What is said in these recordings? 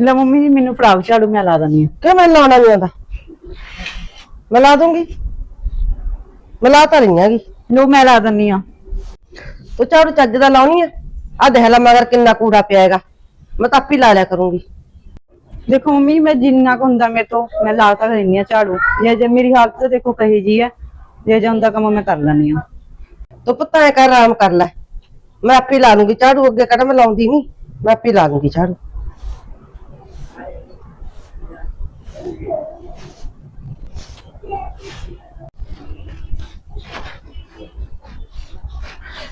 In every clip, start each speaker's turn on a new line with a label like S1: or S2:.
S1: ਲੈ ਮੰਮੀ ਜੀ, ਮੈਨੂੰ ਫੜਾਓ ਝਾੜੂ, ਮੈਂ ਲਾ ਦਨੀ
S2: ਕਿ ਮੈਂ ਲਾਉਣਾ ਨਹੀਂ ਆਂਦਾ ਮੈਂ ਲਾ ਦੂੰਗੀ। ਮੈਂ ਲਾ ਤਾਂ ਨਹੀਂ ਹੈਗੀ।
S1: ਲੋ ਮੈਂ ਲਾ ਦਨੀ ਆ
S2: ਤੂੰ ਝਾੜੂ ਚੱਜ ਦਾ ਲਾਉਣੀ ਆ? ਆ ਦੇਖ ਲੈ ਮਗਰ ਕਿੰਨਾ ਕੂੜਾ ਪਿਆ ਹੈਗਾ। ਮੈਂ ਤਾਂ ਆਪੇ ਲਾ ਲਿਆ ਕਰੂੰਗੀ।
S1: ਦੇਖੋ ਮੰਮੀ, ਮੈਂ ਜਿੰਨਾ ਕੁ ਹੁੰਦਾ ਮੇਰੇ ਤੋਂ, ਮੈਂ ਲਾ ਤਾਂ ਦਿੰਨੀ ਹਾਂ ਝਾੜੂ। ਜੇ ਜੇ ਮੇਰੀ ਹਾਲਤ ਦੇਖੋ ਕਹੀ ਜੀ ਹੈ, ਜੇ ਜਾਂਦਾ ਕੰਮ ਮੈਂ ਕਰ ਲੈਣੀ ਆ
S2: ਤੂੰ ਪੁੱਤ ਐ ਕਰ ਆਰਾਮ ਕਰ ਲੈ। ਮੈਂ ਆਪੇ ਲਾ ਲੂੰਗੀ ਝਾੜੂ ਅੱਗੇ ਕਿਹੜਾ ਮੈਂ ਲਾਉਂਦੀ ਨਹੀਂ ਮੈਂ ਆਪੇ ਲਾ ਲੂੰਗੀ ਝਾੜੂ।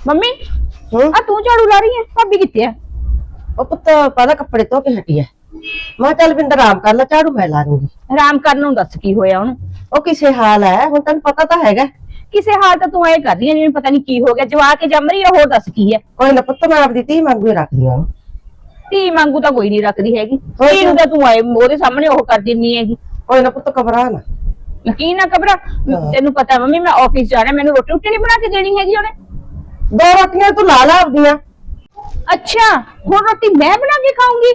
S3: ਮੰਮੀ
S2: ਹੂੰ?
S3: ਆ ਤੂੰ ਝਾੜੂ ਲਾ ਰਹੀ ਹੈ ਭਾਬੀ ਕਿੱਥੇ ਹੈ
S2: ਉਹ ਪੁੱਤ ਪਹਿਲਾਂ ਕੱਪੜੇ ਧੋ ਕੇ ਹਟੀ ਐ? ਮੈਂ ਕਿਹਾ ਚੱਲ ਬਿੰਦਰ ਆਰਾਮ ਕਰ ਲੈ ਝਾੜੂ ਮੈਂ ਲਾ ਲੂੰਗੀ।
S3: ਆਰਾਮ ਕਰਨ ਨੂੰ ਦੱਸ ਕੀ ਹੋਇਆ ਉਹਨੂੰ?
S2: ਉਹ ਕਿਸੇ ਹਾਲ ਹੈ ਹੁਣ ਤੈਨੂੰ ਪਤਾ ਤਾਂ ਹੈਗਾ।
S3: ਕਿਸੇ ਹਾਲ ਤਾਂ ਤੂੰ ਐ ਕਰ ਰਹੀ ਜਿਵੇਂ ਪਤਾ ਨਹੀਂ ਕੀ ਹੋ ਗਿਆ ਜਵਾ ਕੇ ਜੰਮ ਰਹੀ ਹੈ ਹੋਰ ਦੱਸ ਕੀ ਹੈ
S2: ਕੋਈ ਨਾ ਪੁੱਤ ਮੈਂ ਆਪਦੀ ਧੀ ਮੰਗੂ ਹੀ ਰੱਖਦੀ ਹਾਂ।
S3: ਧੀ ਵਾਂਗੂ ਤਾਂ ਕੋਈ ਨਹੀਂ ਰੱਖਦੀ ਹੈਗੀ।
S2: ਹੋਰ
S3: ਧੀ ਨੂੰ ਤਾਂ ਤੂੰ ਆਏ ਉਹਦੇ ਸਾਹਮਣੇ ਉਹ ਕਰ ਦਿੰਨੀ ਹੈਗੀ।
S2: ਕੋਈ ਨਾ ਪੁੱਤ ਘਬਰਾ ਨਾ।
S3: ਯਕੀਨ ਨਾ ਕਬਰਾ ਤੈਨੂੰ ਪਤਾ ਮੰਮੀ ਮੈਂ ਆਫਿਸ ਜਾਣਾ ਮੈਨੂੰ ਰੋਟੀ ਰੋਟੀ ਨਹੀਂ ਬਣਾ ਕੇ ਦੇਣੀ ਹੈਗੀ ਉਹਨੇ।
S2: ਦੋ ਰੋਟੀਆਂ ਤੂੰ ਲਾ ਲਾ ਆਪਦੀਆਂ।
S3: ਅੱਛਾ ਹੁਣ ਰੋਟੀ ਮੈਂ ਬਣਾ ਕੇ ਖਾਊਂਗੀ?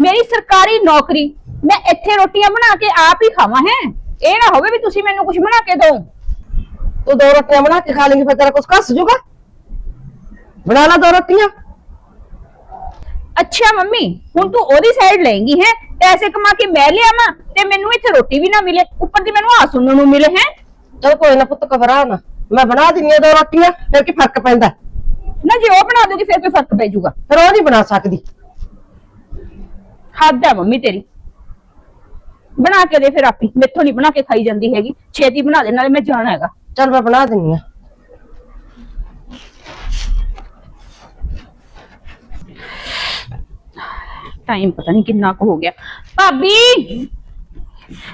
S3: ਮੇਰੀ ਸਰਕਾਰੀ ਨੌਕਰੀ ਮੈਂ ਇੱਥੇ ਰੋਟੀਆਂ ਬਣਾ ਕੇ ਆਪ ਹੀ ਖਾਵਾਂ ਹੈ? ਇਹ ਨਾ ਹੋਵੇ ਵੀ ਤੁਸੀਂ ਮੈਨੂੰ ਕੁਝ ਬਣਾ ਕੇ ਦਿਓ।
S2: ਤੂੰ ਦੋ ਰੋਟੀਆਂ ਬਣਾ ਕੇ ਖਾ ਲੇਂਗੀ ਫਿਰ ਤੇਰਾ ਕੁਛ ਕੱਸ ਜੂਗਾ ਬਣਾ ਲਾ ਦੋ ਰੋਟੀਆਂ।
S3: ਅੱਛਾ ਮੰਮੀ ਹੁਣ ਤੂੰ ਉਹਦੀ ਸਾਈਡ ਲਏਂਗੀ ਹੈ? ਪੈਸੇ ਕਮਾ ਕੇ ਮੈਂ ਲਿਆਵਾਂ ਤੇ ਮੈਨੂੰ ਇੱਥੇ ਰੋਟੀ ਵੀ ਨਾ ਮਿਲੇ ਉੱਪਰ ਦੀ ਮੈਨੂੰ ਆ ਸੁਣਨ ਨੂੰ ਮਿਲੇ ਹੈ?
S2: ਚਲ ਕੋਈ ਨਾ ਪੁੱਤ ਘਬਰਾ ਨਾ। ਮੈਂ ਬਣਾ ਦਿੰਨੀ ਆ ਦੋ ਰੋਟੀਆਂ ਫਿਰ ਕੀ ਫ਼ਰਕ ਪੈਂਦਾ?
S3: ਨਾ ਜੇ ਉਹ ਬਣਾ ਦੂਗੀ ਫਿਰ ਕੋਈ ਫ਼ਰਕ ਪੈ ਜਾਊਗਾ।
S2: ਫਿਰ ਉਹ ਨਹੀਂ ਬਣਾ ਸਕਦੀ।
S3: ਹੱਦ ਹੈ ਮੰਮੀ ਤੇਰੀ। ਬਣਾ ਕੇ ਦੇ ਫਿਰ ਆਪੀ ਮੈਥੋਂ ਨਹੀਂ ਬਣਾ ਕੇ ਖਾਈ ਜਾਂਦੀ ਹੈਗੀ। ਛੇਤੀ ਬਣਾ ਦੇ ਨਾਲੇ ਮੈਂ ਜਾਣਾ ਹੈਗਾ।
S2: ਚਲ ਮੈਂ ਬਣਾ ਦਿੰਨੀ ਆ।
S3: ਟਾਈਮ ਪਤਾ ਨਹੀਂ ਕਿੰਨਾ ਕੁ ਹੋ ਗਿਆ। ਭਾਬੀ!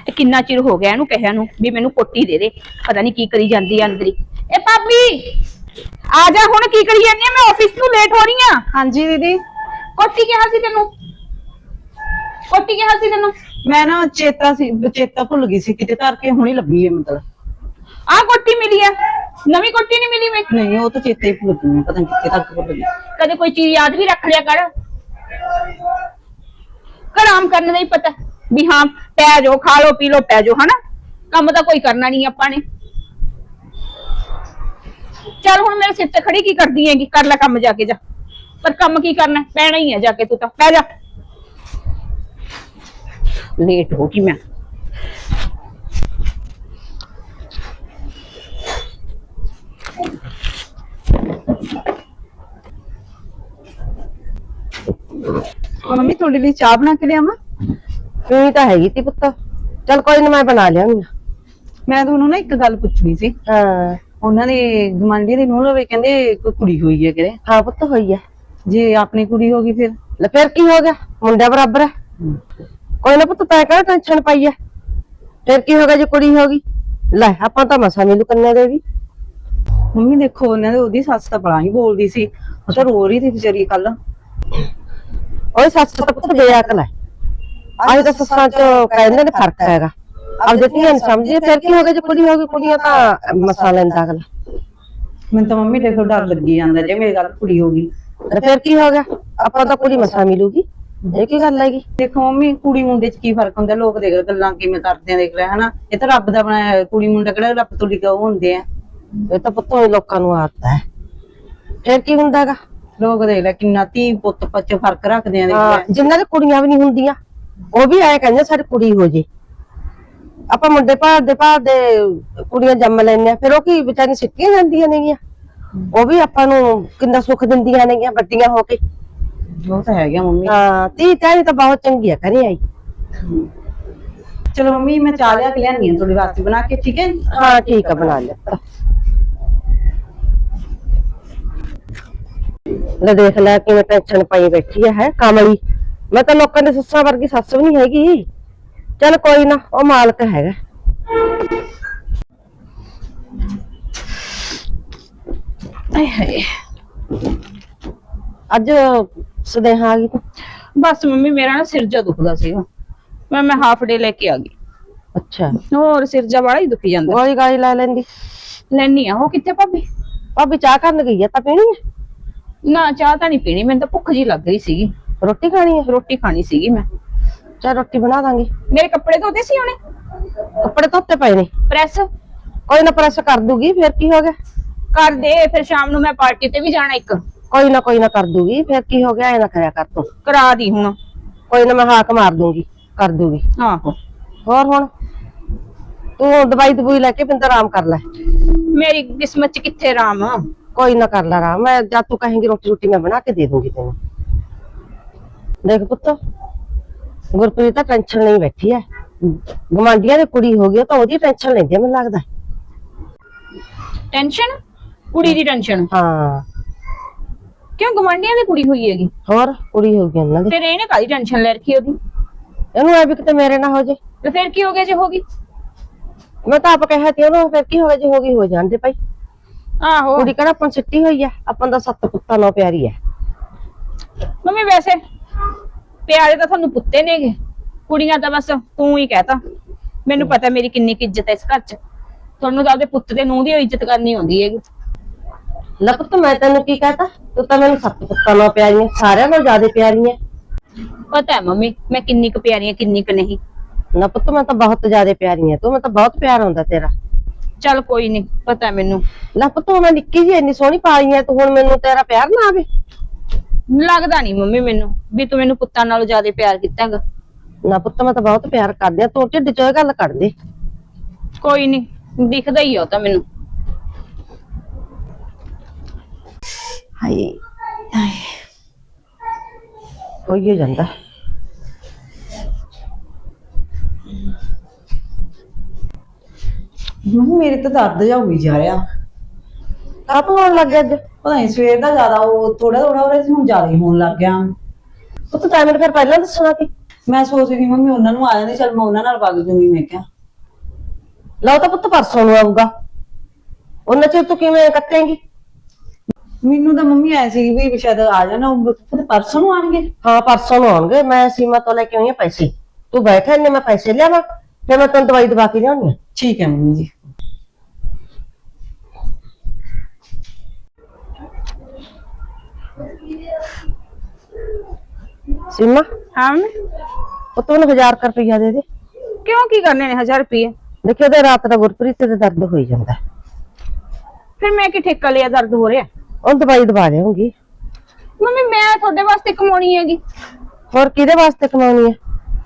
S3: ਇਹ ਕਿੰਨਾ ਚਿਰ ਹੋ ਗਿਆ ਇਹਨੂੰ ਕਹਿਆ ਨੂੰ ਵੀ ਮੈਨੂੰ ਕੋਟੀ ਦੇ ਦੇ। ਪਤਾ ਨਹੀਂ ਕੀ ਕਰੀ ਜਾਂਦੀ ਆ ਅੰਦਰ ਹੀ। ਇਹ ਭਾਬੀ! ਆ ਜਾ ਹੁਣ ਕੀ ਕਰੀ ਜਾਂਦੀ ਆ? ਮੈਂ ਆਫਿਸ ਤੋਂ ਲੇਟ ਹੋ ਰਹੀ ਆ।
S1: ਹਾਂਜੀ ਦੀਦੀ।
S3: ਕੋਟੀ ਕਿਹਾ ਸੀ ਤੈਨੂੰ? ਕੋਟੀ ਕਿਹਾ ਸੀ ਤੈਨੂੰ?
S1: ਮੈਂ ਨਾ ਚੇਤਾ ਸੀ ਚੇਤਾ ਭੁੱਲ ਗਈ ਸੀ ਕਿਤੇ ਧਰ ਕੇ ਹੁਣੀ ਲੱਭੀ ਹੈ ਮਤਲਬ
S3: ਆਹ ਕੋਟੀ ਮਿਲੀ ਆ। ਨਵੀਂ ਕੋਟੀ ਨਹੀਂ ਮਿਲੀ ਮੈਂ।
S1: ਨਹੀਂ ਉਹ ਤਾਂ ਚੇਤੇ ਹੀ ਭੁੱਲ ਗਈ ਪਤਾ ਨਹੀਂ ਕਿੱਥੇ ਤੱਕ ਭੁੱਲ ਗਈ।
S3: ਕਦੇ ਕੋਈ ਚੀਜ਼ ਯਾਦ ਵੀ ਰੱਖ ਲਿਆ ਕਰ। ਕਰਾਮ ਕਰਨ ਦਾ ਹੀ ਪਤਾ ਵੀ ਹਾਂ ਪੈ ਜਾਓ ਖਾ ਲਓ ਪੀ ਲਓ ਪੈ ਜਾਓ ਹਨਾ? ਕੰਮ ਤਾਂ ਕੋਈ ਕਰਨਾ ਨਹੀਂ ਆਪਾਂ ਨੇ। ਚੱਲ ਹੁਣ ਮੇਰੇ ਸਿਰ ਤੇ ਖੜੀ ਕੀ ਕਰਦੀ ਹੈਗੀ? ਕਰ ਲੈ ਕੰਮ ਜਾ ਕੇ ਜਾ। ਪਰ ਕੰਮ ਕੀ ਕਰਨਾ ਪੈਣਾ ਹੀ ਹੈ ਜਾ ਕੇ ਤੂੰ ਤਾਂ। ਪੈ ਜਾ। ਲੇਟ ਹੋ ਗਈ ਮੈਂ।
S1: ਮੰਮੀ ਤੁਹਾਡੇ ਲਈ ਚਾਹ ਬਣਾ ਕੇ ਲਿਆਵਾਂ?
S2: ਪੀਣੀ ਤਾਂ ਹੈਗੀ ਤੀ ਪੁੱਤ। ਚਲ ਕੋਈ ਨਾ ਮੈਂ ਬਣਾ ਲਿਆਂਗੀ
S1: ਮੈਂ ਤੁਹਾਨੂੰ ਨਾ ਇੱਕ ਗੱਲ ਪੁੱਛਣੀ ਸੀ।
S2: ਹਾਂ।
S1: ਉਹਨਾਂ ਦੇ ਗਮਾਂਡੀ ਦੀ ਨੂੰਹ ਲਵੇ ਕਹਿੰਦੇ ਕੋਈ ਕੁੜੀ ਹੋਈ ਹੈ ਕਿਤੇ।
S2: ਹਾਂ ਪੁੱਤ ਹੋਈ ਹੈ।
S1: ਜੇ ਆਪਣੀ ਕੁੜੀ ਹੋ ਗਈ ਫਿਰ?
S2: ਲੈ ਫਿਰ ਕੀ ਹੋ ਗਿਆ? ਮੁੰਡਾ ਬਰਾਬਰ ਹੈ। ਕੋਈ ਨਾ ਪੁੱਤ ਤੈਂ ਕਿਹੜਾ ਟੈਨਸ਼ਨ ਪਾਈ ਹੈ? ਫਿਰ ਕੀ ਹੋ ਗਿਆ ਜੇ ਕੁੜੀ ਹੋ ਗਈ? ਲੈ ਆਪਾਂ ਤਾਂ ਮਸਾ ਮਿਲੂ ਕੰਨਿਆ ਦੇ ਵੀ।
S1: ਮੰਮੀ ਦੇਖੋ ਉਹਨਾਂ ਦੇ ਉਹਦੀ ਸੱਸ ਤਾਂ ਬੜਾ ਹੀ ਬੋਲਦੀ ਸੀ। ਉਹ ਤਾਂ ਰੋ ਰਹੀ ਸੀ ਵਿਚਾਰੀ ਕੱਲ
S2: ਓਏ ਸੱਸ ਤਾਂ ਪੁੱਤ ਬੇਅਕਲ ਹੈ। ਅੱਜ ਤਾਂ ਸੱਸਾਂ ਚ ਕਹਿੰਦੇ ਨੇ ਫ਼ਰਕ ਹੈਗਾ। ਆਪਦੇ ਧੀਆਂ ਨੂੰ ਸਮਝੇ ਫਿਰ ਕੀ ਹੋ ਗਿਆ? ਜੇ ਕੁੜੀ ਹੋ ਗਈ ਕੁੜੀਆਂ ਤਾਂ ਮਸਾ ਲੈਂਦਾ ਅਗਲਾ।
S1: ਮੈਨੂੰ ਤਾਂ ਮੰਮੀ ਦੇਖੋ ਡਰ ਲੱਗੀ ਜਾਂਦਾ ਜੇ ਮੇਰੀ ਗੱਲ ਕੁੜੀ ਹੋ ਗਈ।
S2: ਤੇ ਫਿਰ ਕੀ ਹੋ ਗਿਆ? ਆਪਾਂ ਤਾਂ ਕੁੜੀ ਮਸਾ ਮਿਲੂਗੀ। ਇਹ ਕੀ ਗੱਲ ਹੈਗੀ?
S1: ਦੇਖੋ ਮੰਮੀ ਕੁੜੀ ਮੁੰਡੇ 'ਚ ਕੀ ਫ਼ਰਕ ਹੁੰਦਾ? ਲੋਕ ਦੇਖ ਗੱਲਾਂ ਕਿਵੇਂ ਕਰਦੇ ਆ ਦੇਖ ਲੈ ਹਨਾ? ਇਹ ਤਾਂ ਰੱਬ ਦਾ ਬਣਾਇਆ ਕੁੜੀ ਮੁੰਡਾ ਕਿਹੜਾ ਰੱਬ ਤੋਂ ਲਿਖਿਆ ਹੁੰਦੇ ਆ।
S2: ਇਹ ਤਾਂ ਪੁੱਤ ਲੋਕਾਂ ਨੂੰ ਆਦਤ ਹੈ। ਫਿਰ ਕੀ ਹੁੰਦਾਗਾ
S1: ਲੋਕ ਦੇਖ ਲੈ ਕਿੰਨਾ ਧੀ ਪੁੱਤ ਪੱਚ ਫ਼ਰਕ ਰੱਖਦੇ ਆ ਦੇਖ
S2: ਹਾਂ
S1: ਲੈ।
S2: ਜਿਨ੍ਹਾਂ ਦੇ ਕੁੜੀਆਂ ਵੀ ਨਹੀਂ ਹੁੰਦੀਆਂ ਉਹ ਵੀ ਐ ਕਹਿੰਦੇ ਸਾਡੀ ਕੁੜੀ ਹੋ ਜੇ। ਆਪਾਂ ਮੁੰਡੇ ਭਾਲਦੇ ਭਾਲਦੇ ਕੁੜੀਆਂ ਜੰਮ ਲੈਂਦੇ ਆ ਫਿਰ ਉਹ ਕੀ ਵਿਚਾਰੀ ਸਿੱਟੀਆਂ ਜਾਂਦੀਆਂ ਨੇਗੀਆਂ? ਉਹ ਵੀ ਆਪਾਂ ਨੂੰ ਕਿੰਨਾ ਸੁੱਖ ਦਿੰਦੀਆਂ ਨੇਗੀਆਂ ਵੱਡੀਆਂ ਹੋ ਕੇ।
S1: ਉਹ ਤਾਂ ਹੈਗਾ ਮੰਮੀ।
S2: ਹਾਂ ਤੀ ਤਾਂ ਤਾਂ ਬਹੁਤ ਚੰਗੀ ਆ ਕਰੇ ਆਈ।
S1: ਚਲੋ ਮੰਮੀ ਮੈਂ ਚਾਹ ਲਿਆ ਕੇ ਲਿਆਨੀ ਆ ਤੁਹਾਡੇ ਵਾਸਤੇ ਬਣਾ ਕੇ ਠੀਕ ਹੈ?
S2: ਹਾਂ ਠੀਕ ਆ ਬਣਾ ਲਿਆ। ਲੈ ਦੇਖ ਲੈ ਕਿਵੇਂ ਟੈਨਸ਼ਨ ਪਾਈ ਬੈਠੀ ਆ ਹੈ ਕਮਲੀ। ਮੈਂ ਤਾਂ ਲੋਕਾਂ ਦੇ ਸੱਸਾਂ ਵਰਗੀ ਸੱਸ ਵੀ ਨਹੀਂ ਹੈਗੀ। ਚੱਲ ਕੋਈ ਨਾ ਉਹ ਮਾਲਕ ਹੈਗਾ।
S3: ਆਏ ਹਾਏ।
S2: ਅੱਜ ਸੁਦੇਹਾ ਆ ਗਈ ਤੂੰ?
S3: ਬਸ ਮੰਮੀ ਮੇਰਾ ਨਾ ਸਿਰ ਜਾ ਦੁਖਦਾ ਸੀਗਾ। ਮੈਂ ਮੈਂ ਹਾਫ ਡੇ ਲੈ ਕੇ ਆ ਗਈ।
S2: ਅੱਛਾ।
S3: ਹੋਰ ਸਿਰ ਜਾ ਬੜਾ ਹੀ ਦੁਖੀ ਜਾਂਦਾ।
S2: ਗੋਲੀ ਗਾਲੀ ਲੈ ਲੈਂਦੀ।
S3: ਲੈਣੀ ਆ ਉਹ ਕਿੱਥੇ ਭਾਬੀ?
S2: ਭਾਬੀ ਚਾਹ ਕਰਨ ਗਈ ਆ ਤਾਂ ਪੀਣੀ ਹੈ
S3: ਨਾ ਚਾਹ ਤਾਂ ਨਹੀਂ ਪੀਣੀ ਮੈਨੂੰ ਤਾਂ ਭੁੱਖ ਜੀ ਲੱਗ ਰਹੀ ਸੀਗੀ।
S2: ਰੋਟੀ ਖਾਣੀ ਹੈ?
S3: ਰੋਟੀ ਖਾਣੀ ਸੀਗੀ ਮੈਂ।
S2: ਚਾਹ ਰੋਟੀ ਬਣਾ ਦਾਂਗੇ।
S3: ਮੇਰੇ ਕੱਪੜੇ ਧੋਤੇ ਸੀ ਉਹਨੇ?
S2: ਕੱਪੜੇ ਧੋਤੇ ਪਏ ਨੇ।
S3: ਪ੍ਰੈਸ?
S2: ਕੋਈ ਨਾ ਪ੍ਰੈਸ ਕਰ ਦੂਗੀ ਫਿਰ ਕੀ ਹੋ ਗਿਆ?
S3: ਕਰ ਦੇ ਫਿਰ ਸ਼ਾਮ ਨੂੰ ਮੈਂ ਪਾਰਟੀ ਤੇ ਵੀ ਜਾਣਾ ਇੱਕ।
S2: ਕੋਈ ਨਾ ਕੋਈ ਨਾ ਕਰ ਦੂਗੀ ਫਿਰ ਕੀ ਹੋ ਗਿਆ ਇਹ ਨਾ ਕਰਿਆ ਕਰ ਤੂੰ।
S3: ਕਰਾ ਦੀ ਹੁਣ।
S2: ਕੋਈ ਨਾ ਮੈਂ ਹਾਕ ਮਾਰ ਦੂੰਗੀ ਕਰ ਦੂਗੀ।
S3: ਆਹੋ।
S2: ਹੋਰ ਹੁਣ? ਤੂੰ ਦਵਾਈ ਦਵਾਈ ਲੈ ਕੇ ਬਿੰਦਰ ਆਰਾਮ ਕਰ ਲੈ।
S3: ਮੇਰੀ ਕਿਸਮਤ ਚ ਕਿੱਥੇ ਰਾਮ
S2: ਕੋਈ ਨਾ ਕਰ ਲੈ ਆਰਾਮ। ਮੈਂ ਜਦ ਤੂੰ ਕਹੇਂਗੀ ਰੋਟੀ ਰੋਟੀ ਮੈਂ ਬਣਾ ਕੇ ਦੇ ਦੂੰਗੀ ਤੈਨੂੰ। ਦੇਖ ਪੁੱਤ ਗੁਰਪ੍ਰੀਤ ਤਾਂ ਟੈਨਸ਼ਨ ਨਹੀਂ ਬੈਠੀ ਐ। ਗਵਾਂਡੀਆਂ ਦੀ ਕੁੜੀ ਹੋ ਗਈ ਤਾਂ ਉਹਦੀ ਟੈਨਸ਼ਨ ਲੈਂਦੀ ਆ, ਮੈਨੂੰ ਲੱਗਦਾ।
S3: ਟੈਨਸ਼ਨ ਕੁੜੀ ਦੀ ਟੈਨਸ਼ਨ
S2: ਹਾਂ।
S3: ਕਿਉਂ ਗਵਾਂਢੀਆਂ ਦੀ ਕੁੜੀ ਹੋਈ ਹੈਗੀ?
S2: ਹੋਰ ਕੁੜੀ ਹੋ ਗਈ ਉਹਨਾਂ ਦੀ।
S3: ਫਿਰ ਇਹਨੇ ਕਾਹਦੀ ਟੈਨਸ਼ਨ ਲੈ ਰੱਖੀ ਉਹਦੀ?
S2: ਇਹਨੂੰ ਐ ਵੀ ਕਿਤੇ ਮੇਰੇ ਨਾਲ ਹੋ ਜੇ।
S3: ਤੇ ਫਿਰ ਕੀ ਹੋ ਗਿਆ ਜੇ ਹੋ ਗਈ?
S2: ਮੈਂ ਤਾਂ ਆਪ ਕਹਿਆ ਤੀ ਉਹਨੂੰ ਫਿਰ ਕੀ ਹੋ ਗਿਆ ਜੇ ਹੋ ਗਈ ਹੋ ਜਾਂਦੇ ਭਾਈ।
S3: ਆਹੋ।
S2: ਕੁੜੀ ਕਿਹੜਾ ਆਪਾਂ ਸਿੱਟੀ ਹੋਈ ਆ? ਆਪਾਂ ਦਾ ਸੱਤ ਪੁੱਤਾਂ ਨਾਲ ਪਿਆਰੀ ਐ
S3: ਮੰਮੀ ਵੈਸੇ ਪਿਆਰੇ ਤਾਂ ਤੁਹਾਨੂੰ ਪੁੱਤੇ ਨੇਗੇ ਕੁੜੀਆਂ ਤਾਂ ਬਸ ਤੂੰ ਹੀ ਕਹਤਾ ਮੈਨੂੰ ਪਤਾ ਮੇਰੀ ਕਿੰਨੀ ਕੁ ਇੱਜ਼ਤ ਹੈ ਇਸ ਘਰ 'ਚ। ਤੁਹਾਨੂੰ ਤਾਂ ਆਪਦੇ ਪੁੱਤ ਦੇ ਨੂੰਹ ਦੀ ਇੱਜ਼ਤ ਕਰਨੀ ਆਉਂਦੀ ਹੈਗੀ।
S2: ਲੈ ਪੁੱਤ ਮੈਂ ਤੈਨੂੰ ਕੀ ਕਹਤਾ ਤੂੰ? ਤਾਂ ਮੈਨੂੰ ਸੱਤ ਪੁੱਤਾਂ ਨਾਲ ਪਿਆਰੀ ਸਾਰਿਆਂ ਨਾਲੋਂ ਜ਼ਿਆਦਾ ਪਿਆਰੀ ਐ
S3: ਪਤਾ ਹੈ ਮੰਮੀ ਮੈਂ ਕਿੰਨੀ ਕੁ ਪਿਆਰੀ ਹਾਂ ਕਿੰਨੀ ਕੁ ਨਹੀਂ।
S2: ਨਾ ਪੁੱਤ ਮੈਂ ਤਾਂ ਬਹੁਤ ਜ਼ਿਆਦਾ ਪਿਆਰੀ ਤੂੰ ਮੈਂ ਤਾਂ ਬਹੁਤ ਪਿਆਰ ਆਉਂਦਾ ਤੇਰਾ।
S3: ਚੱਲ ਕੋਈ ਨਹੀਂ ਪਤਾ ਹੈ ਮੈਨੂੰ।
S2: ਲੈ ਪੁੱਤ ਮੈਂ ਨਿੱਕੀ ਜਿਹੀ ਇੰਨੀ ਸੋਹਣੀ ਪਾਈ ਐ ਤੂੰ ਹੁਣ ਮੈਨੂੰ ਤੇਰਾ ਪਿਆਰ ਨਾ ਆਵੇ।
S3: ਲੱਗਦਾ ਨਹੀਂ ਮੰਮੀ ਮੈਨੂੰ ਵੀ ਤੂੰ ਮੈਨੂੰ ਪੁੱਤਾਂ ਨਾਲੋਂ ਜ਼ਿਆਦਾ ਪਿਆਰ ਕੀਤਾ ਹੈਗਾ
S2: ਨਾ ਪੁੱਤ ਮੈਂ ਤਾਂ ਬਹੁਤ ਪਿਆਰ ਕਰਦੀ ਆ ਤੂੰ ਢਿੱਡ ਚੋਂ ਇਹ ਗੱਲ ਕੱਢ ਦੇ।
S3: ਕੋਈ ਨਹੀਂ ਦਿਖਦਾ ਹੀ ਆ ਉਹ ਤਾਂ ਮੈਨੂੰ।
S2: ਹਾਏ ਹੋਈ ਜਾਂਦਾ।
S1: ਮੰਮੀ ਮੇਰੇ ਤਾਂ ਦਰਦ ਜਾ ਹੋਈ ਜਾ ਰਿਹਾ।
S2: ਕਾਪ ਹੋਣ ਲੱਗ ਗਿਆ ਅੱਜ?
S1: ਪਤਾ ਨਹੀਂ ਸਵੇਰ ਦਾ ਜ਼ਿਆਦਾ ਉਹ ਥੋੜਾ ਥੋੜਾ ਹੋ ਰਿਹਾ ਸੀ ਹੁਣ ਜ਼ਿਆਦਾ ਹੀ ਹੋਣ ਲੱਗ ਗਿਆ।
S2: ਪੁੱਤ ਤਾਂ ਮੈਨੂੰ ਫਿਰ ਪਹਿਲਾਂ ਦੱਸਣਾ ਸੀ
S1: ਮੈਂ ਸੋਚ ਰਹੀ ਮੰਮੀ ਉਹਨਾਂ ਨੂੰ ਆ ਜਾਂਦੇ ਚਲ ਮੈਂ ਉਹਨਾਂ ਨਾਲ ਵਗ ਜੂੰਗੀ ਮੈਂ ਕਿਹਾ।
S2: ਲਓ ਤਾਂ ਪੁੱਤ ਪਰਸੋਂ ਨੂੰ ਆਊਗਾ। ਉਹਨਾਂ ਚਿਰ ਤੂੰ ਕਿਵੇਂ ਕੱਟੇਂਗੀ?
S1: ਮੈਨੂੰ ਤਾਂ ਮੰਮੀ ਐ ਸੀ ਵੀ ਸ਼ਾਇਦ ਆ ਜਾਣਾ ਉਹ ਪਤਾ ਪਰਸੋਂ ਨੂੰ ਆਣਗੇ
S2: ਹਾਂ ਪਰਸੋਂ ਨੂੰ ਆਉਣਗੇ ਮੈਂ ਸੀਮਾ ਤੋਂ ਲੈ ਕੇ ਆਈ ਆ ਪੈਸੇ। ਤੂੰ ਬੈਠਾ ਇੰਨੇ ਮੈਂ ਪੈਸੇ ਲਿਆਵਾਂ ਫਿਰ ਮੈਂ ਤੈਨੂੰ ਦਵਾਈ ਦਵਾ ਕੇ ਲਿਆਉਣੀ ਆ
S1: ਠੀਕ ਹੈ ਮੰਮੀ ਜੀ।
S2: ਸੀਮਾ
S3: ਹਾਂ ਮੰਮੀ?
S2: ਉਹ ਤੂੰ 1000 ਰੁਪਇਆ ਦੇ ਦੇ।
S3: ਕਿਉਂ ਕੀ ਕਰਨੇ ਨੇ 1000 ਰੁਪਏ
S2: ਦੇਖਿਓ ਤੇ ਰਾਤ ਦਾ ਗੁਰਪ੍ਰੀਤ ਦੇ ਦਰਦ ਹੋਈ ਜਾਂਦਾ।
S3: ਫਿਰ ਮੈਂ ਕੀ ਠੇਕਾ ਲਿਆ ਦਰਦ ਹੋ ਰਿਹਾ?
S2: ਉਹ ਦਵਾਈ ਦਵਾ ਦੇਵਾਂਗੀ
S3: ਮੰਮੀ ਮੈਂ ਤੁਹਾਡੇ ਵਾਸਤੇ ਕਮਾਉਣੀ ਹੈਗੀ।
S2: ਹੋਰ ਕਿਹਦੇ ਵਾਸਤੇ ਕਮਾਉਣੀ ਹੈ?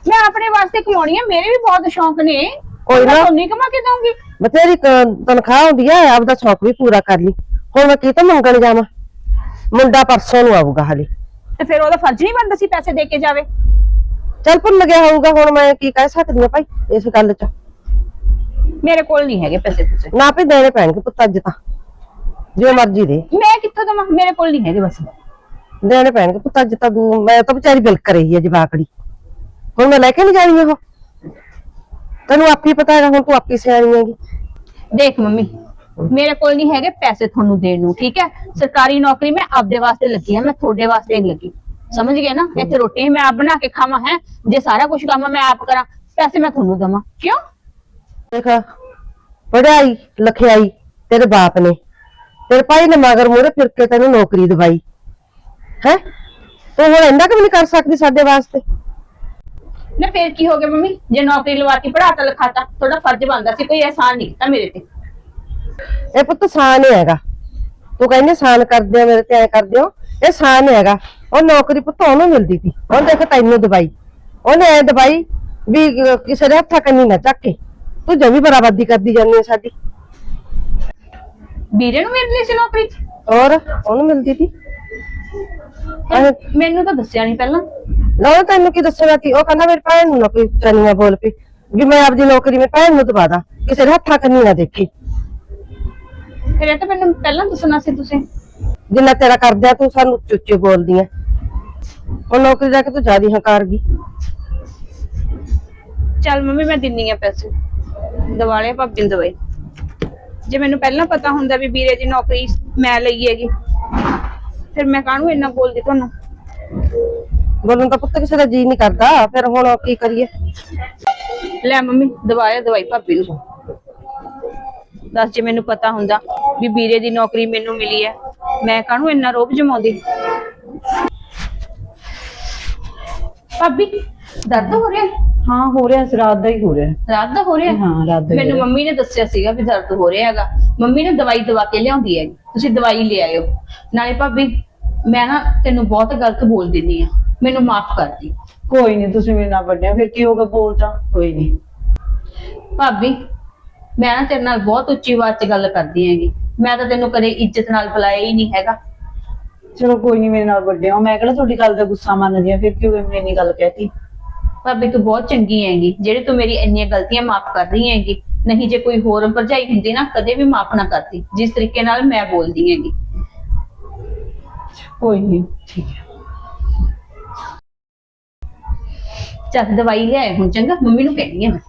S3: ਮੈਂ ਆਪਣੇ ਵਾਸਤੇ ਕਮਾਉਣੀ ਹੈ ਮੇਰੇ ਵੀ ਬਹੁਤ ਸ਼ੌਂਕ ਨੇ।
S2: ਕੋਈ
S3: ਮੈਂ
S2: ਨਾ।
S3: ਤੁਹਾਨੂੰ ਹੀ ਕਮਾ ਕੇ ਦਊਂਗੀ।
S2: ਬਥੇਰੀ ਕ- ਤਨਖਾਹ ਹੁੰਦੀ ਹੈ ਆਪਦਾ ਸ਼ੌਕ ਵੀ ਪੂਰਾ ਕਰ ਲਈ। ਹੁਣ ਮੈਂ ਕੀ ਤੋਂ ਮੰਗਣ ਜਾਵਾਂ? ਮੁੰਡਾ ਪਰਸੋਂ ਨੂੰ ਆਊਗਾ ਹਾਲੇ।
S3: ਤੇ ਫਿਰ ਉਹਦਾ ਫਰਜ਼ ਨਹੀਂ ਬਣਦਾ ਸੀ ਪੈਸੇ ਦੇ ਕੇ ਜਾਵੇ?
S2: ਚੱਲ ਭੁੱਲ ਗਿਆ ਹੋਊਗਾ ਹੁਣ ਮੈਂ ਕੀ ਕਹਿ ਸਕਦੀ ਆ ਭਾਈ ਇਸ ਗੱਲ 'ਚ।
S3: ਮੇਰੇ ਕੋਲ ਨਹੀਂ ਹੈਗੇ ਪੈਸੇ ਤੁਸੀਂ।
S2: ਨਾ ਵੀ ਦੇਣੇ ਪੈਣਗੇ ਪੁੱਤ ਅੱਜ ਤਾਂ। ਜਿਵੇਂ ਮਰਜ਼ੀ ਦੇ।
S3: ਮੈਂ ਕਿੱਥੋਂ ਦਵਾਂ? ਮੇਰੇ ਕੋਲ ਨਹੀਂ ਹੈਗੇ ਬਸ।
S2: ਦੇਣੇ ਪੈਣਗੇ ਪੁੱਤ ਅੱਜ ਤਾਂ ਤੂੰ ਮੈਂ ਤਾਂ ਵਿਚਾਰੀ ਬਿਲਕ ਰਹੀ ਹੈ ਜਵਾਕੜੀ। ਹੁਣ ਮੈਂ ਲੈ ਕੇ ਨਹੀਂ ਜਾਣੀ ਉਹ। ਤੈਨੂੰ ਆਪੀ ਪਤਾ ਹੈਗਾ ਹੁਣ ਤੂੰ ਆਪੀ ਸਿਆਣੀ ਹੈਗੀ।
S3: ਦੇਖ ਮੰਮੀ ਮੇਰੇ ਕੋਲ ਨਹੀਂ ਹੈਗੇ ਪੈਸੇ ਤੁਹਾਨੂੰ ਦੇਣ ਨੂੰ ਠੀਕ ਹੈ? ਸਰਕਾਰੀ ਨੌਕਰੀ ਮੈਂ ਆਪਦੇ ਵਾਸਤੇ ਲੱਗੀ ਹਾਂ ਮੈਂ ਤੁਹਾਡੇ ਵਾਸਤੇ ਨਹੀਂ ਲੱਗੀ। ਸਮਝ ਗਏ ਨਾ? ਇੱਥੇ ਰੋਟੀ ਮੈਂ ਆਪ ਬਣਾ ਕੇ ਖਾਵਾਂ ਹੈ? ਜੇ ਸਾਰਾ ਕੁਝ ਕੰਮ ਮੈਂ ਆਪ ਕਰਾਂ ਪੈਸੇ ਮੈਂ ਤੁਹਾਨੂੰ ਦਵਾਂ। ਕਿਉਂ?
S2: ਦੇਖ ਪੜਾਈ ਲਖਿਆਈ ਤੇਰੇ ਬਾਪ ਨੇ। ਤੇਰੇ ਭਾਈ ਨੇ ਮਗਰ ਮੂਹਰੇ ਫਿਰ ਕੇ ਤੈਨੂੰ ਨੌਕਰੀ ਦਵਾਈ। ਹੈ? ਤੂੰ ਹੁਣ ਇੰਨਾ ਕਿ ਵੀ ਨਹੀਂ ਕਰ ਸਕਦੀ ਸਾਡੇ ਵਾਸਤੇ।
S3: ਨਾ ਫੇਰ ਕੀ ਹੋ ਗਿਆ ਮੰਮੀ? ਜੇ ਨੌਕਰੀ ਲਵਾਤੀ ਪੜਾਤਾ ਲਿਖਾਤਾ ਤੁਹਾਡਾ ਫਰਜ਼ ਬਣਦਾ ਸੀ ਕੋਈ ਐਹਸਾਨ ਨਹੀਂ ਕੀਤਾ ਮੇਰੇ ਤੇ।
S2: ਇਹ ਪੁੱਤ ਸਾਨ ਹੈਗਾ। ਤੂੰ ਕਹਿੰਦੇ ਸਾਨ ਕਰਦੇ ਹੋ ਮੇਰੇ ਤੇ ਐ ਕਰਦੇ ਹੋ। ਇਹ ਸਾਨ ਹੈਗਾ। ਉਹ ਨੌਕਰੀ ਪੁੱਤ ਉਹਨੂੰ ਮਿਲਦੀ ਸੀ। ਉਹ ਦੇਖ ਤੈਨੂੰ ਦਵਾਈ। ਉਹਨੇ ਐ ਦਵਾਈ ਵੀ ਕਿਸੇ ਦੇ ਹੱਥਾਂ ਕੰਨੀ ਨਾ ਚੱਕ ਕੇ। ਤੂੰ ਜਮੀ ਬਰਾਬਰਦੀ ਕਰਦੀ ਜਾਂਦੀ ਹੈ ਸਾਡੀ।
S3: ਵੀਰੇ ਨੂੰ ਮਿਲਣੀ ਸੀ ਨੌਕਰੀ
S2: ਔਰ ਉਹਨੂੰ ਮਿਲਦੀ ਸੀ।
S3: ਮੈਨੂੰ ਤਾਂ ਦੱਸਿਆ ਨਹੀਂ ਪਹਿਲਾਂ।
S2: ਨਾ ਤੈਨੂੰ ਕੀ ਦੱਸਣਾ ਸੀ ਉਹ ਕਹਿੰਦਾ ਮੇਰੀ ਭੈਣ ਨੂੰ ਨਾ ਕੋਈ ਚੰਨੀਆਂ ਬੋਲ ਪਈ। ਵੀ ਮੈਂ ਆਪਦੀ ਨੌਕਰੀ ਮੇਰੀ ਭੈਣ ਨੂੰ ਦਵਾ ਦਾਂ। ਕਿਸੇ ਦੇ ਹੱਥਾਂ ਕੰਨੀ ਨਾ ਦੇਖੀ।
S3: ਫਿਰ ਇਹ ਤਾਂ ਮੈਨੂੰ ਪਹਿਲਾਂ ਦੱਸਣਾ ਸੀ ਤੁਸੀਂ।
S2: ਜਿੰਨਾ ਤੇਰਾ ਕਰਦਿਆ ਤੂੰ ਸਾਨੂੰ ਚੁੱਚੇ ਬੋਲਦੀ ਐ। ਉਹ ਨੌਕਰੀ ਲੈ ਕੇ ਤੂੰ ਜ਼ਿਆਦਾ ਹੰਕਾਰ ਗਈ
S3: ਚੱਲ ਮੰਮੀ ਮੈਂ ਦਿੰਨੀ ਆ ਪੈਸੇ। ਦਿਵਾਲੇ ਭਾਬੀ ਨੂੰ ਦਵਾਈ। ਜੇ ਮੈਨੂੰ ਪਹਿਲਾਂ ਪਤਾ ਹੁੰਦਾ ਵੀ ਵੀਰੇ ਦੀ ਨੌਕਰੀ ਮੈਂ ਲਈ ਹੈਗੀ ਫਿਰ ਮੈਂ ਕਾਹਨੂੰ ਇੰਨਾ ਬੋਲਦੀ ਤੁਹਾਨੂੰ?
S2: ਬੋਲਣ ਦਾ ਪੁੱਤ ਕਿਸੇ ਦਾ ਜੀ ਨਹੀਂ ਕਰਦਾ ਫਿਰ ਹੁਣ ਕੀ ਕਰੀਏ?
S3: ਲੈ ਮੰਮੀ ਦਵਾਇਆ ਦਵਾਈ ਭਾਬੀ ਨੂੰ। ਦੱਸ ਜੇ ਮੈਨੂੰ ਪਤਾ ਹੁੰਦਾ। ਵੀ ਵੀਰੇ ਦੀ ਨੌਕਰੀ ਮੈਨੂੰ ਮਿਲੀ ਹੈ। ਮੈਂ ਕਾਹਨੂੰ ਇੰਨਾ ਰੋਬ ਜਮਾਉਂਦੀ? ਭਾਬੀ ਦਰਦ ਹੋ ਰਿਹਾ?
S1: ਹਾਂ ਹੋ ਰਿਹਾ ਸੀ ਰਾਤ ਦਾ ਹੀ ਹੋ ਰਿਹਾ।
S3: ਰਾਤ ਦਾ ਹੋ ਰਿਹਾ?
S1: ਹਾਂ ਰਾਤ ਦਾ ਹੀ ਹੋ
S3: ਮੈਨੂੰ
S1: ਰਿਹਾ।
S3: ਮੰਮੀ ਨੇ ਦੱਸਿਆ ਸੀਗਾ ਵੀ ਦਰਦ ਹੋ ਰਿਹਾ ਹੈਗਾ। ਮੰਮੀ ਨੇ ਦਵਾਈ ਦਵਾ ਕੇ ਲਿਆਉਂਦੀ ਹੈ ਤੁਸੀਂ ਦਵਾਈ ਲੈ ਆਇਓ। ਨਾਲੇ ਭਾਬੀ ਮੈਂ ਨਾ ਤੈਨੂੰ ਬਹੁਤ ਗਲਤ ਬੋਲ ਦਿੰਦੀ ਆ ਮੈਨੂੰ ਮਾਫ ਕਰ ਦੀ।
S1: ਕੋਈ ਨਹੀਂ ਤੁਸੀਂ ਮੇਰੇ ਨਾਲ ਵੱਡਿਆ ਫਿਰ ਕੀ ਹੋਗਾ ਬੋਲਤਾ ਕੋਈ ਨਹੀਂ।
S3: ਭਾਬੀ ਮੈਂ ਨਾ ਤੇਰੇ ਨਾਲ ਬਹੁਤ ਉੱਚੀ ਆਵਾਜ਼ 'ਚ ਗੱਲ ਕਰਦੀ ਹੈਗੀ। ਮੈਂ ਤਾਂ ਤੈਨੂੰ ਕਦੇ ਇੱਜ਼ਤ ਨਾਲ ਬੁਲਾਇਆ ਹੀ ਨਹੀਂ ਹੈਗਾ।
S1: ਚਲੋ ਕੋਈ ਨਹੀਂ ਮੇਰੇ ਨਾਲ ਵੱਡੇ ਹੋ। ਮੈਂ ਕਿਹੜਾ ਤੁਹਾਡੀ ਗੱਲ ਦਾ ਗੁੱਸਾ ਮੰਨਦੀ ਆ ਫਿਰ ਕਿਉਂ ਮੈਨੂੰ ਇੰਨੀ ਗੱਲ ਕਹਿਤੀ?
S3: ਭਾਬੀ ਤੂੰ ਬਹੁਤ ਚੰਗੀ ਹੈਗੀ। ਜਿਹੜੇ ਤੂੰ ਮੇਰੀ ਇੰਨੀਆਂ ਗਲਤੀਆਂ ਮਾਫ ਕਰ ਰਹੀ ਹੈਗੀ ਨਹੀਂ ਜੇ ਕੋਈ ਹੋਰ ਭਰਜਾਈ ਹੁੰਦੀ ਨਾ ਕਦੇ ਵੀ ਮਾਫ ਨਾ ਕਰਦੀ। ਜਿਸ ਤਰੀਕੇ ਨਾਲ ਮੈਂ ਬੋਲਦੀ ਹੈਗੀ।
S1: ਕੋਈ ਨਹੀਂ ਠੀਕ ਹੈ।
S3: ਚੱਲ ਦਵਾਈ ਲਿਆਏ ਹੁਣ ਚੰਗਾ? ਮੰਮੀ ਨੂੰ ਕਹਿਣੀ ਆ ਮੈਂ।